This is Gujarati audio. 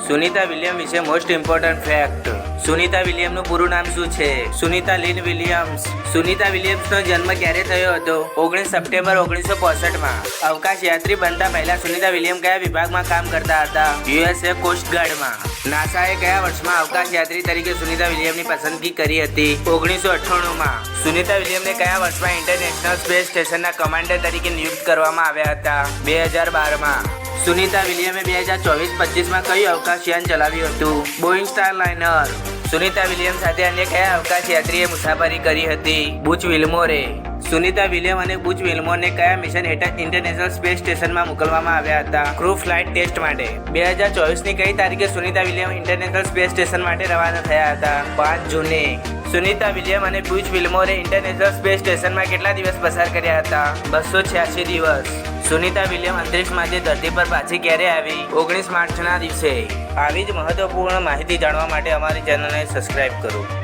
સુનિતા વિલિયમ વિશે મોસ્ટ ઇમ્પોર્ટન્ટ ફેક્ટ સુનિતા વિલિયમનું પૂરું નામ શું છે? Sunita Lynn Williams. સુનિતા વિલિયમ્સનો જન્મ ક્યારે થયો હતો? ઓગણીસ સપ્ટેમ્બર ઓગણીસો પોસઠમાં. અવકાશ યાત્રી બનતા પહેલા સુનિતા વિલિયમ કયા વિભાગમાં કામ કરતા હતા? યુએસએ કોસ્ટગાર્ડમાં નાસાએ કયા વર્ષમાં અવકાશ યાત્રી તરીકે સુનિતા વિલિયમની પસંદગી કરી હતી? ઓગણીસો અઠ્ઠાણુંમાં. સુનિતા વિલિયમને કયા વર્ષમાં ઇન્ટરનેશનલ સ્પેસ સ્ટેશનના કમાન્ડર તરીકે નિયુક્ત કરવામાં આવ્યા હતા? બે હજાર બારમાં. સુનિતા વિલિયમે બે હજાર ચોવીસ, પચીસમાં કયું અવકાશયાન ચલાવ્યું હતું? Boeing star liner. Sunita William સાથે અન્ય કયા અવકાશ યાત્રીએ મુસાફરી કરી હતી? બુચ વિલ્મોરે. સુનિતા વિલિયમ અને બુચ વિલ્મોને કયા મિશન હેઠળ ઇન્ટરનેશનલ સ્પેસ સ્ટેશનમાં મોકલવામાં આવ્યા હતા? ક્રૂ ફ્લાઇટ ટેસ્ટ માટે. બે હજાર ચોવીસની કઈ તારીખે Sunita William International Space Station માટે રવાના થયા હતા? પાંચ જૂને. સુનિતા વિલિયમ અને બુચ વિલ્મોરે ઇન્ટરનેશનલ સ્પેસ સ્ટેશનમાં કેટલા દિવસ પસાર કર્યા હતા? બસો છ્યાસી દિવસ. સુનિતા વિલિયમ અંતરિક્ષમાંથી ધરતી પર પાછી ક્યારે આવી? ઓગણીસ માર્ચના દિવસે. આવી જ મહત્વપૂર્ણ માહિતી જાણવા માટે અમારી ચેનલને સબસ્ક્રાઇબ કરો.